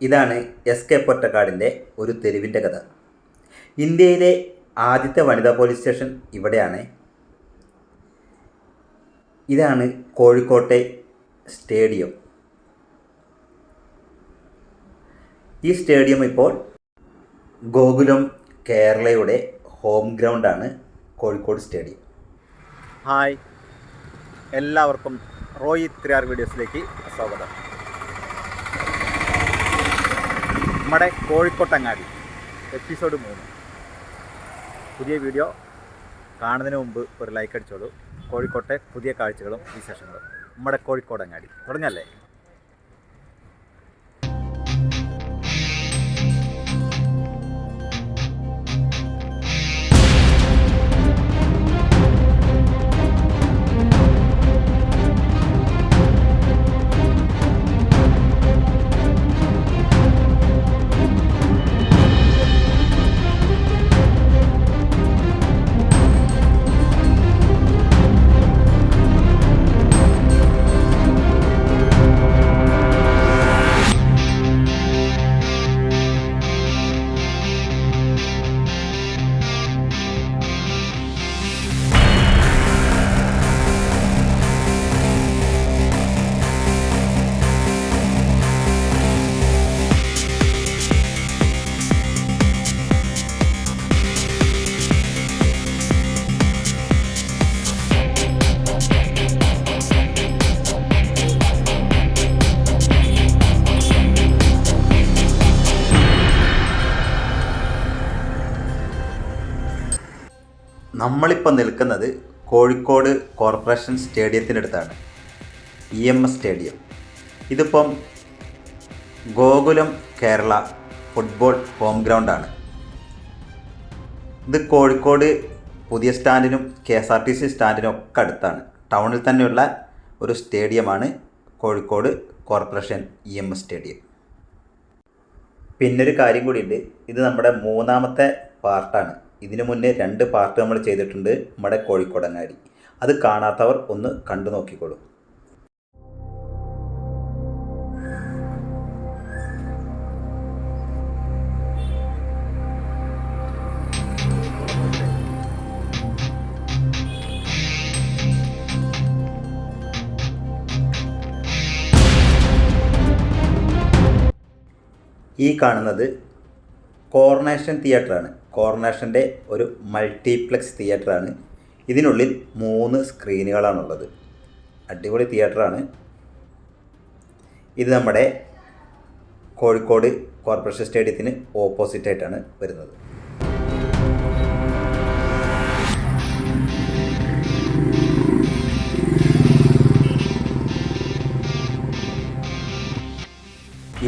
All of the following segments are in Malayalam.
ഇതാണ് എസ് കെ പൊറ്റക്കാടിന്റെ ഒരു തെരുവിന്റെ കഥ. ഇന്ത്യയിലെ ആദ്യത്തെ വനിതാ പോലീസ് സ്റ്റേഷൻ ഇവിടെയാണ്. ഇതാണ് കോഴിക്കോട്ടെ സ്റ്റേഡിയം. ഈ സ്റ്റേഡിയം ഇപ്പോൾ ഗോകുലം കേരളയുടെ ഹോം ഗ്രൗണ്ടാണ് കോഴിക്കോട് സ്റ്റേഡിയം. ഹായ്. എല്ലാവർക്കും റോയി ത്രിയാർ വീഡിയോസിലേക്ക് സ്വാഗതം. നമ്മുടെ കോഴിക്കോട്ടങ്ങാടി എപ്പിസോഡ് മൂന്ന്. പുതിയ വീഡിയോ കാണുന്നതിന് മുമ്പ് ഒരു ലൈക്ക് അടിച്ചോളൂ. കോഴിക്കോട്ടെ പുതിയ കാഴ്ചകളും വിശേഷങ്ങളും. നമ്മുടെ കോഴിക്കോടങ്ങാടി. തുടങ്ങല്ലേ? നമ്മളിപ്പോൾ നിൽക്കുന്നത് കോഴിക്കോട് കോർപ്പറേഷൻ സ്റ്റേഡിയത്തിനടുത്താണ് ഇ എം എസ് സ്റ്റേഡിയം. ഇതിപ്പം ഗോകുലം കേരള ഫുട്ബോൾ ഹോം ഗ്രൗണ്ടാണ്. ഇത് കോഴിക്കോട് പുതിയ സ്റ്റാൻഡിനും K S R T C സ്റ്റാൻഡിനും ഒക്കെ അടുത്താണ്. ടൗണിൽ തന്നെയുള്ള ഒരു സ്റ്റേഡിയമാണ് Kozhikode corporation E M S stadium. പിന്നൊരു കാര്യം കൂടിയുണ്ട്. ഇത് നമ്മുടെ മൂന്നാമത്തെ പാർട്ടാണ്. ഇതിനു മുന്നേ രണ്ട് പാർട്ട് നമ്മൾ ചെയ്തിട്ടുണ്ട് നമ്മുടെ കോഴിക്കോടങ്ങാടി. അത് കാണാത്തവർ ഒന്ന് കണ്ടു നോക്കിക്കോളൂ. ഈ കാണുന്നത് കോർണേഷൻ തിയേറ്ററാണ്. കോർണേഷന്റെ ഒരു മൾട്ടിപ്ലക്സ് തിയേറ്ററാണ്. ഇതിനുള്ളിൽ മൂന്ന് സ്ക്രീനുകളാണുള്ളത്. അടിപൊളി തിയേറ്ററാണ്. ഇത് നമ്മുടെ കോഴിക്കോട് കോർപ്പറേഷൻ സ്റ്റേഡിയത്തിന് ഓപ്പോസിറ്റ് ആയിട്ടാണ് വരുന്നത്.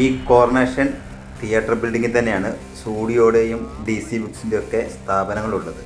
ഈ കോർണേഷൻ തിയേറ്റർ ബിൽഡിങ്ങിൽ തന്നെയാണ് സ്റ്റുഡിയോയുടെയും ഡി സി ബുക്സിന്റെയൊക്കെ സ്ഥാപനങ്ങളുള്ളത്.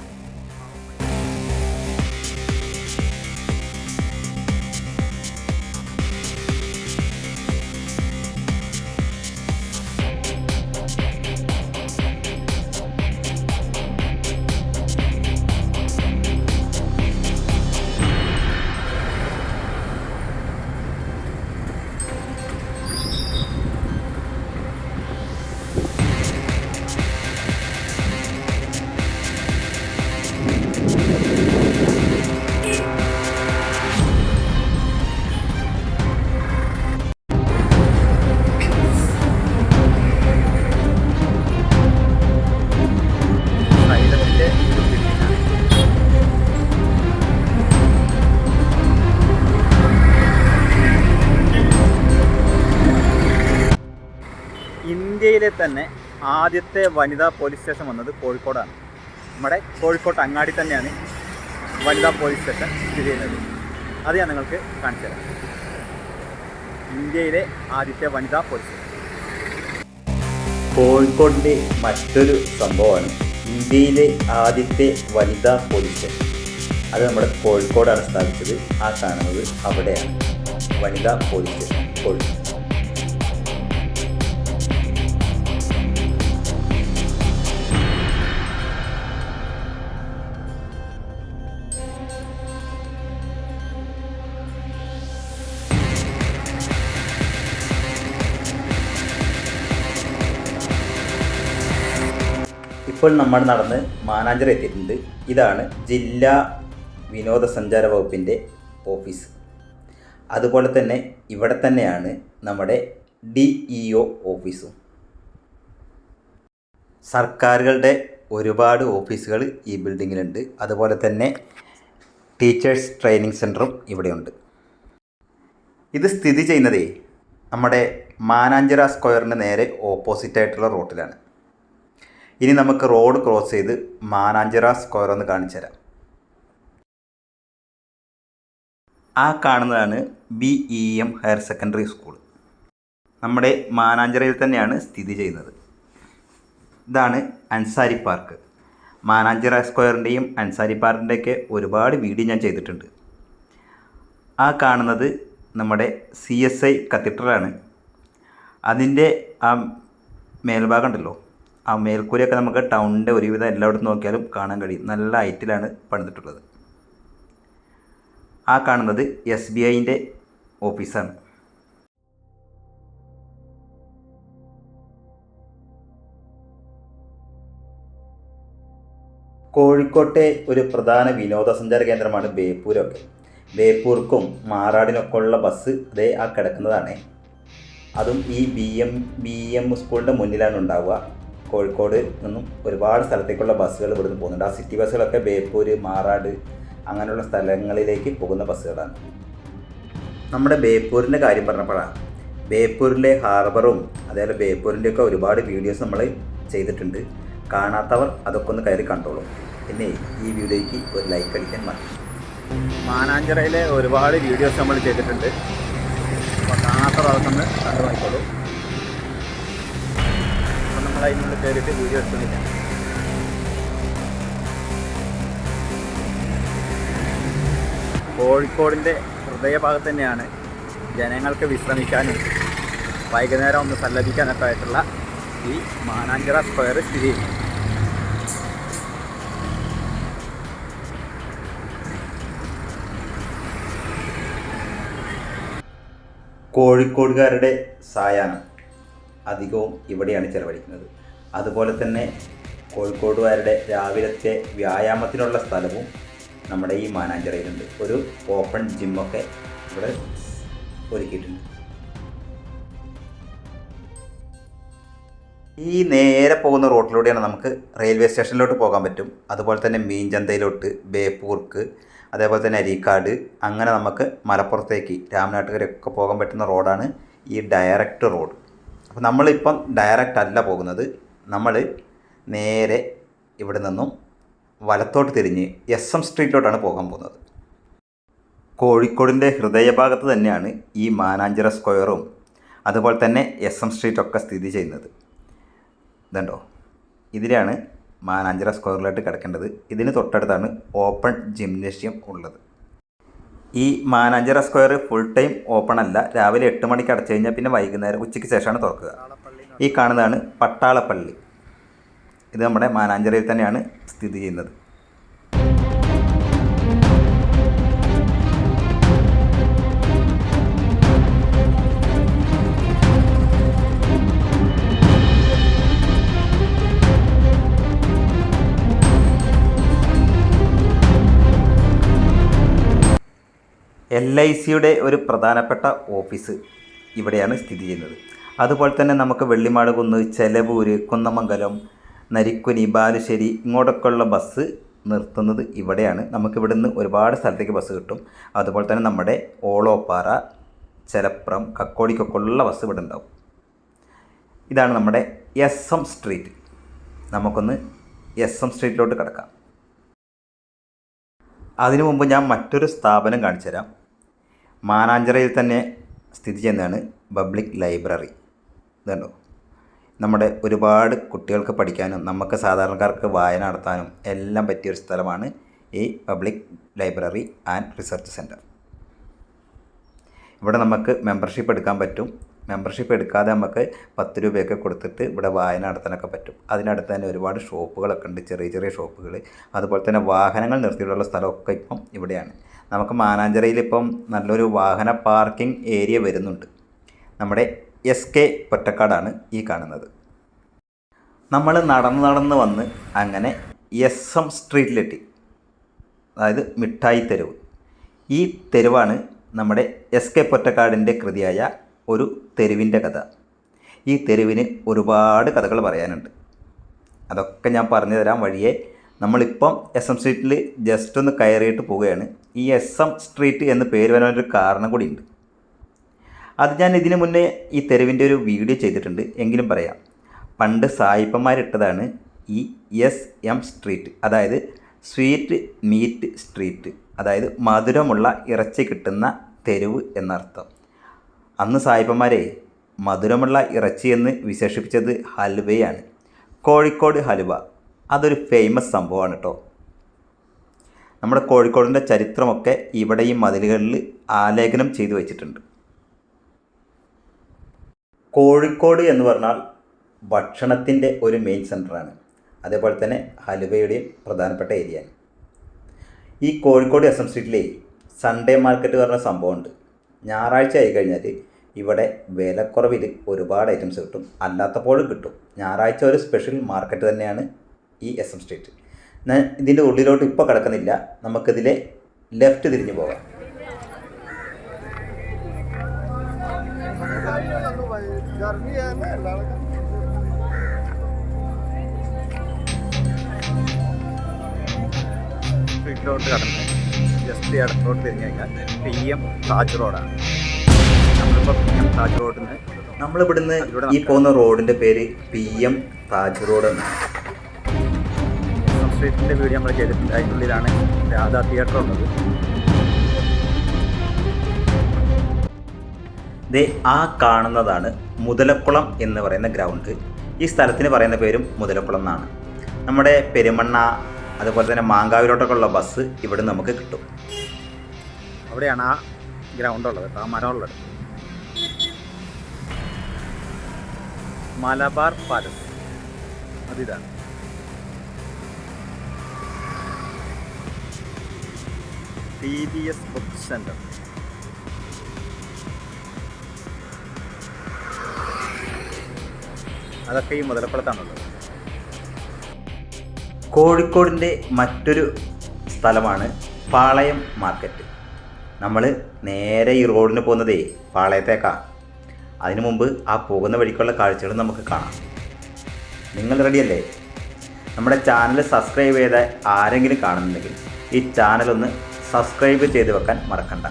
തന്നെ ആദ്യത്തെ വനിതാ പോലീസ് സ്റ്റേഷൻ വന്നത് കോഴിക്കോടാണ്. നമ്മുടെ കോഴിക്കോട്ട് അങ്ങാടി തന്നെയാണ് വനിതാ പോലീസ് സ്റ്റേഷൻ സ്ഥിതി ചെയ്യുന്നത്. അത് ഞാൻ നിങ്ങൾക്ക് കാണിച്ചു തരാം. ഇന്ത്യയിലെ ആദ്യത്തെ വനിതാ പോലീസ് കോഴിക്കോടിന്റെ മറ്റൊരു സംഭവമാണ് ഇന്ത്യയിലെ ആദ്യത്തെ വനിതാ പോലീസ് സ്റ്റേഷൻ. അത് നമ്മുടെ കോഴിക്കോടാണ് സ്ഥാപിച്ചത്. ആ കാണുന്നത് അവിടെയാണ്. വനിതാ പോലീസ് സ്റ്റേഷൻ കോഴിക്കോട്. ഇപ്പോൾ നമ്മൾ നടന്ന് മാനാഞ്ചിറ എത്തിയിട്ടുണ്ട്. ഇതാണ് ജില്ലാ വിനോദസഞ്ചാര വകുപ്പിന്റെ ഓഫീസ്. അതുപോലെ തന്നെ ഇവിടെ തന്നെയാണ് നമ്മുടെ ഡി ഇ ഒ ഓഫീസും. സർക്കാരുകളുടെ ഒരുപാട് ഓഫീസുകൾ ഈ ബിൽഡിങ്ങിലുണ്ട്. അതുപോലെ തന്നെ ടീച്ചേഴ്സ് ട്രെയിനിങ് സെന്ററും ഇവിടെയുണ്ട്. ഇത് സ്ഥിതി ചെയ്യുന്നതേ നമ്മുടെ മാനാഞ്ചിറ സ്ക്വയറിന് നേരെ ഓപ്പോസിറ്റ് ആയിട്ടുള്ള റോട്ടിലാണ്. ഇനി നമുക്ക് റോഡ് ക്രോസ് ചെയ്ത് മാനാഞ്ചിറ സ്ക്വയർ ഒന്ന് കാണിച്ചു തരാം. ആ കാണുന്നതാണ് B E M higher secondary school നമ്മുടെ മാനാഞ്ചിറയിൽ തന്നെയാണ് സ്ഥിതി ചെയ്യുന്നത്. ഇതാണ് അൻസാരി പാർക്ക്. മാനാഞ്ചിറ സ്ക്വയറിന്റെയും അൻസാരി പാർക്കിന്റെയൊക്കെ ഒരുപാട് വീഡിയോ ഞാൻ ചെയ്തിട്ടുണ്ട്. ആ കാണുന്നത് നമ്മുടെ സി എസ് ഐ കത്തീഡ്രലാണ് അതിന്റെ ആ മേൽഭാഗം ഉണ്ടല്ലോ. ആ മേൽക്കൂരയൊക്കെ നമുക്ക് ടൗണിന്റെ ഒരുവിധം എല്ലായിടത്തും നോക്കിയാലും കാണാൻ കഴിയും. നല്ല ഹൈറ്റിലാണ് പണിതിട്ടുള്ളത്. ആ കാണുന്നത് എസ് ബി ഐന്റെ ഓഫീസാണ്. കോഴിക്കോട്ടെ ഒരു പ്രധാന വിനോദസഞ്ചാര കേന്ദ്രമാണ് ബേപ്പൂരൊക്കെ. ബേപ്പൂർക്കും മാറാടിനൊക്കെ ഉള്ള ബസ് അതേ ആ കിടക്കുന്നതാണ്. അതും ഈ ബി എം ബി എം സ്കൂളിന്റെ മുന്നിലാണ് ഉണ്ടാവുക. കോഴിക്കോട് നിന്നും ഒരുപാട് സ്ഥലത്തേക്കുള്ള ബസ്സുകൾ ഇവിടുന്ന് പോകുന്നുണ്ട്. ആ സിറ്റി ബസ്സുകളൊക്കെ ബേപ്പൂര് മാറാട് അങ്ങനെയുള്ള സ്ഥലങ്ങളിലേക്ക് പോകുന്ന ബസ്സുകളാണ്. നമ്മുടെ ബേപ്പൂരിന്റെ കാര്യം പറഞ്ഞപ്പോഴാണ് ബേപ്പൂരിലെ ഹാർബറും അതേപോലെ ബേപ്പൂരിന്റെയൊക്കെ ഒരുപാട് വീഡിയോസ് നമ്മൾ ചെയ്തിട്ടുണ്ട്. കാണാത്തവർ അതൊക്കെ ഒന്ന് കയറി കണ്ടോളൂ. പിന്നെ ഈ വീഡിയോയ്ക്ക് ഒരു ലൈക്ക് അടിക്കാൻ മതി മാനാഞ്ചിറയിലെ ഒരുപാട് വീഡിയോസ് നമ്മൾ ചെയ്തിട്ടുണ്ട്. അപ്പോൾ കാണാത്തവർ അതൊക്കെ ഒന്ന് കണ്ടു നോക്കിക്കോളൂ. നമ്മൾ കയറിയിട്ട് വീഡിയോ എടുക്കുന്നില്ല. കോഴിക്കോടിന്റെ ഹൃദയഭാഗത്ത് തന്നെയാണ് ജനങ്ങൾക്ക് വിശ്രമിക്കാനും വൈകുന്നേരം ഒന്ന് സല്ലപിക്കാനൊക്കെ ആയിട്ടുള്ള ഈ മാനാഞ്ചിറ സ്ക്വയർ സ്ഥിതി ചെയ്യുന്നത്. കോഴിക്കോടുകാരുടെ സായാഹ്നം. അധികവും ഇവിടെയാണ് ചെലവഴിക്കുന്നത്. അതുപോലെ തന്നെ കോഴിക്കോടുകാരുടെ രാവിലത്തെ വ്യായാമത്തിനുള്ള സ്ഥലവും നമ്മുടെ ഈ മാനാഞ്ചിറയിലുണ്ട്. ഒരു ഓപ്പൺ ജിമ്മൊക്കെ ഇവിടെ ഒരുക്കിയിട്ടുണ്ട്. ഈ നേരെ പോകുന്ന റോട്ടിലൂടെയാണ് നമുക്ക് റെയിൽവേ സ്റ്റേഷനിലോട്ട് പോകാൻ പറ്റും. അതുപോലെ തന്നെ മീൻചന്തയിലോട്ട് ബേപ്പൂർക്ക് അതേപോലെ തന്നെ അരീക്കാട് അങ്ങനെ നമുക്ക് മലപ്പുറത്തേക്ക് രാമനാട്ടുകരൊക്കെ പോകാൻ പറ്റുന്ന റോഡാണ് ഈ ഡയറക്റ്റ് റോഡ്. അപ്പോൾ നമ്മളിപ്പം ഡയറക്റ്റ് അല്ല പോകുന്നത്. നമ്മൾ നേരെ ഇവിടെ നിന്നും വലത്തോട്ട് തിരിഞ്ഞ് എസ് എം സ്ട്രീറ്റിലോട്ടാണ് പോകാൻ പോകുന്നത്. കോഴിക്കോടിന്റെ ഹൃദയഭാഗത്ത് തന്നെയാണ് ഈ മാനാഞ്ചിറ സ്ക്വയറും അതുപോലെ തന്നെ എസ് എം സ്ട്രീറ്റൊക്കെ സ്ഥിതി ചെയ്യുന്നത്. ഇതുണ്ടോ? ഇതിലാണ് മാനാഞ്ചിറ സ്ക്വയറിലായിട്ട് കിടക്കേണ്ടത്. ഇതിന് തൊട്ടടുത്താണ് ഓപ്പൺ ജിംനേഷ്യം ഉള്ളത്. ഈ Mananchira square full time open അല്ല. രാവിലെ എട്ട് മണിക്ക് അടച്ചു കഴിഞ്ഞാൽ പിന്നെ വൈകുന്നേരം ഉച്ചയ്ക്ക് ശേഷമാണ് തുറക്കുക. ഈ കാണുന്നതാണ് പട്ടാളപ്പള്ളി. ഇത് നമ്മുടെ മാനാഞ്ചിറയിൽ തന്നെയാണ് സ്ഥിതി ചെയ്യുന്നത്. ഐ സിയുടെ ഒരു പ്രധാനപ്പെട്ട ഓഫീസ് ഇവിടെയാണ് സ്ഥിതി ചെയ്യുന്നത്. അതുപോലെ തന്നെ നമുക്ക് വെള്ളിമാട് കുന്ന് ചെലവൂര് കുന്നമംഗലം നരിക്കുനി ബാലുശ്ശേരി ഇങ്ങോട്ടൊക്കെയുള്ള ബസ് നിർത്തുന്നത് ഇവിടെയാണ്. നമുക്ക് ഇവിടെ നിന്ന് ഒരുപാട് സ്ഥലത്തേക്ക് ബസ് കിട്ടും. അതുപോലെ തന്നെ നമ്മുടെ ഓളോപ്പാറ ചെലപ്രം കക്കോടിക്കൊക്കെ ഉള്ള ബസ് ഇവിടെ ഉണ്ടാവും. ഇതാണ് നമ്മുടെ എസ് എം സ്ട്രീറ്റ് നമുക്കൊന്ന് എസ് എം സ്ട്രീറ്റിലോട്ട് കിടക്കാം. അതിനു മുമ്പ് ഞാൻ മറ്റൊരു സ്ഥാപനം കാണിച്ചു തരാം മാനാഞ്ചിറയിൽ തന്നെ സ്ഥിതി ചെയ്യുന്നതാണ് പബ്ലിക് ലൈബ്രറി. ഇതുണ്ടോ? നമ്മുടെ ഒരുപാട് കുട്ടികൾക്ക് പഠിക്കാനും നമുക്ക് സാധാരണക്കാർക്ക് വായന നടത്താനും എല്ലാം പറ്റിയൊരു സ്ഥലമാണ് ഈ public library and research centre ഇവിടെ നമുക്ക് മെമ്പർഷിപ്പ് എടുക്കാൻ പറ്റും. മെമ്പർഷിപ്പ് എടുക്കാതെ നമുക്ക് പത്ത് രൂപയൊക്കെ കൊടുത്തിട്ട് ഇവിടെ വായന നടത്താനൊക്കെ പറ്റും. അതിനടുത്ത് തന്നെ ഒരുപാട് ഷോപ്പുകളൊക്കെ ഉണ്ട് ചെറിയ ചെറിയ ഷോപ്പുകൾ അതുപോലെ തന്നെ വാഹനങ്ങൾ നിർത്തിയിട്ടുള്ള സ്ഥലമൊക്കെ ഇപ്പം ഇവിടെയാണ്. നമുക്ക് മാനാഞ്ചിറയിൽ ഇപ്പം നല്ലൊരു വാഹന പാർക്കിംഗ് ഏരിയ വരുന്നുണ്ട്. നമ്മുടെ എസ് കെ പൊറ്റക്കാടാണ് ഈ കാണുന്നത്. നമ്മൾ നടന്ന് നടന്ന് വന്ന് അങ്ങനെ എസ് എം സ്ട്രീറ്റിലെത്തി. അതായത് മിഠായി തെരുവ്. ഈ തെരുവാണ് നമ്മുടെ എസ് കെ പൊറ്റക്കാടിന്റെ കൃതിയായ ഒരു തെരുവിന്റെ കഥ. ഈ തെരുവിന് ഒരുപാട് കഥകൾ പറയാനുണ്ട്. അതൊക്കെ ഞാൻ പറഞ്ഞു തരാൻ വഴിയെ. നമ്മളിപ്പം എസ് എം സ്ട്രീറ്റിൽ ജസ്റ്റ് ഒന്ന് കയറിയിട്ട് പോവുകയാണ്. ഈ എസ് എം സ്ട്രീറ്റ് എന്ന് പേര് വരാനൊരു കാരണം കൂടിയുണ്ട് അത് ഞാൻ ഇതിനു മുന്നേ ഈ തെരുവിന്റെ ഒരു വീഡിയോ ചെയ്തിട്ടുണ്ട്. എങ്കിലും പറയാം. പണ്ട് സായിപ്പന്മാരിട്ടതാണ് ഈ എസ് എം സ്ട്രീറ്റ് അതായത് സ്വീറ്റ് മീറ്റ് സ്ട്രീറ്റ് അതായത് മധുരമുള്ള ഇറച്ചി കിട്ടുന്ന തെരുവ് എന്നർത്ഥം. അന്ന് സായിപ്പന്മാരെ മധുരമുള്ള ഇറച്ചി എന്ന് വിശേഷിപ്പിച്ചത് ഹൽവയാണ്. കോഴിക്കോട് ഹലുവ അതൊരു ഫേമസ് സംഭവമാണ് കേട്ടോ നമ്മുടെ കോഴിക്കോടിന്റെ ചരിത്രമൊക്കെ ഇവിടെ ഈ മതിലുകളിൽ ആലേഖനം ചെയ്തു വച്ചിട്ടുണ്ട്. കോഴിക്കോട് എന്ന് പറഞ്ഞാൽ ഭക്ഷണത്തിന്റെ ഒരു മെയിൻ സെന്ററാണ് അതേപോലെ തന്നെ ഹലുവയുടെയും പ്രധാനപ്പെട്ട ഏരിയയാണ് ഈ കോഴിക്കോട് എസ് എം സ്ട്രീറ്റിലെ സൺഡേ മാർക്കറ്റ് പറഞ്ഞ സംഭവമുണ്ട്. ഞായറാഴ്ച ആയി കഴിഞ്ഞാൽ ഇവിടെ വിലക്കുറവിൽ ഒരുപാട് ഐറ്റംസ് കിട്ടും. അല്ലാത്തപ്പോഴും കിട്ടും. ഞായറാഴ്ച ഒരു സ്പെഷ്യൽ മാർക്കറ്റ് തന്നെയാണ് ഈ എസ് എം സ്ട്രീറ്റ് ഞാൻ ഇതിന്റെ ഉള്ളിലോട്ട് ഇപ്പോൾ കിടക്കുന്നില്ല. നമുക്കിതിലെ ലെഫ്റ്റ് തിരിഞ്ഞു പോകാം. സ്ട്രീറ്റിലോട്ട് കടന്നു ജസ്റ്റ് ഇടത്തോട്ട് തിരിഞ്ഞു കഴിഞ്ഞാൽ പി എം താജ് റോഡാണ് നമ്മളിപ്പോൾ പി എം താജ് റോഡിൽ നിന്ന് നമ്മളിവിടുന്ന് ഈ പോകുന്ന റോഡിന്റെ പേര് പി എം താജ് റോഡ് എന്നാണ്. സ്ട്രീറ്റിന്റെ വീഡിയോ നമ്മൾ ചെയ്തിട്ടുണ്ട്. അതിന്റെ ഉള്ളിലാണ് രാധാ തിയേറ്റർ ഉള്ളത് ദേ ആ കാണുന്നതാണ് മുതലക്കുളം എന്ന് പറയുന്ന ഗ്രൗണ്ട് ഈ സ്ഥലത്തിന് പറയുന്ന പേരും മുതലക്കുളം എന്നാണ്. നമ്മുടെ പെരുമണ്ണ അതുപോലെ തന്നെ മാങ്കാവിലോട്ടൊക്കെ ഉള്ള ബസ് ഇവിടെ നമുക്ക് കിട്ടും. അവിടെയാണ് ആ ഗ്രൗണ്ട് ഉള്ളത്. ആ മരം ഉള്ളത്. Malabar palace. അതിതാണ് T B S book centre അതൊക്കെ ഈ മുതലക്കുളത്താണുള്ളത്. കോഴിക്കോടിന്റെ മറ്റൊരു സ്ഥലമാണ് പാളയം മാർക്കറ്റ്. നമ്മൾ നേരെ ഈ റോഡിന് പോകുന്നതേ പാളയത്തേക്കാ. അതിനു മുമ്പ് ആ പോകുന്ന വഴിക്കുള്ള കാഴ്ചകൾ നമുക്ക് കാണാം. നിങ്ങൾ റെഡിയല്ലേ? നമ്മുടെ ചാനൽ സബ്സ്ക്രൈബ് ചെയ്ത ആരെങ്കിലും കാണുന്നുണ്ടെങ്കിൽ ഈ ചാനലൊന്ന് സബ്സ്ക്രൈബ് ചെയ്ത് വെക്കാൻ മറക്കണ്ട.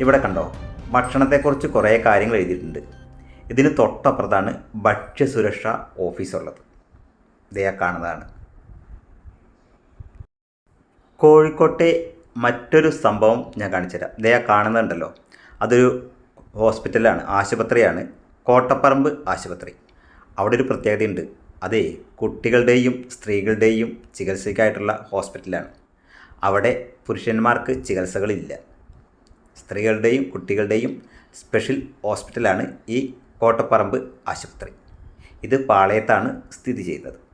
ഇവിടെ കണ്ടോ ഭക്ഷണത്തെക്കുറിച്ച് കുറേ കാര്യങ്ങൾ എഴുതിയിട്ടുണ്ട്. ഇതിന് തൊട്ടപ്പുറത്താണ് ഭക്ഷ്യസുരക്ഷാ ഓഫീസുള്ളത്. ഇതേ കാണുന്നതാണ്. കോഴിക്കോട്ടെ മറ്റൊരു സംഭവം ഞാൻ കാണിച്ചുതരാം. ഇതേ കാണുന്നുണ്ടല്ലോ. അതൊരു ഹോസ്പിറ്റലാണ് ആശുപത്രിയാണ്. കോട്ടപ്പറമ്പ് ആശുപത്രി. അവിടെ ഒരു പ്രത്യേകതയുണ്ട്. അതേ കുട്ടികളുടെയും സ്ത്രീകളുടെയും ചികിത്സയ്ക്കായിട്ടുള്ള ഹോസ്പിറ്റലാണ്. അവിടെ പുരുഷന്മാർക്ക് ചികിത്സകളില്ല. സ്ത്രീകളുടെയും കുട്ടികളുടെയും സ്പെഷ്യൽ ഹോസ്പിറ്റലാണ് ഈ കോട്ടപ്പറമ്പ് ആശുപത്രി. ഇത് പാളയത്താണ് സ്ഥിതി ചെയ്യുന്നത്.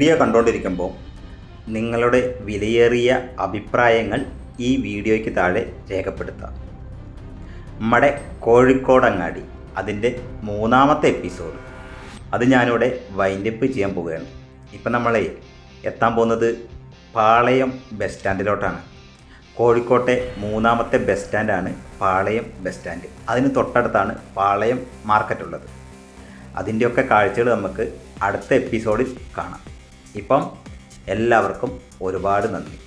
വീഡിയോ കണ്ടുകൊണ്ടിരിക്കുമ്പോൾ നിങ്ങളുടെ വിലയേറിയ അഭിപ്രായങ്ങൾ ഈ വീഡിയോയ്ക്ക് താഴെ രേഖപ്പെടുത്താം. നമ്മുടെ കോഴിക്കോടങ്ങാടി അതിന്റെ മൂന്നാമത്തെ എപ്പിസോഡ്. അത് ഞാനിവിടെ വൈൻഡപ്പ് ചെയ്യാൻ പോവുകയാണ്. ഇപ്പം നമ്മളെ എത്താൻ പോകുന്നത് പാളയം ബസ് സ്റ്റാൻഡിലോട്ടാണ് കോഴിക്കോട്ടെ മൂന്നാമത്തെ ബസ് സ്റ്റാൻഡാണ് പാളയം ബസ് സ്റ്റാൻഡ് അതിന് തൊട്ടടുത്താണ് പാളയം മാർക്കറ്റ് ഉള്ളത്. അതിന്റെയൊക്കെ കാഴ്ചകൾ നമുക്ക് അടുത്ത എപ്പിസോഡിൽ കാണാം. ഇപ്പം എല്ലാവർക്കും ഒരുപാട് നന്ദി.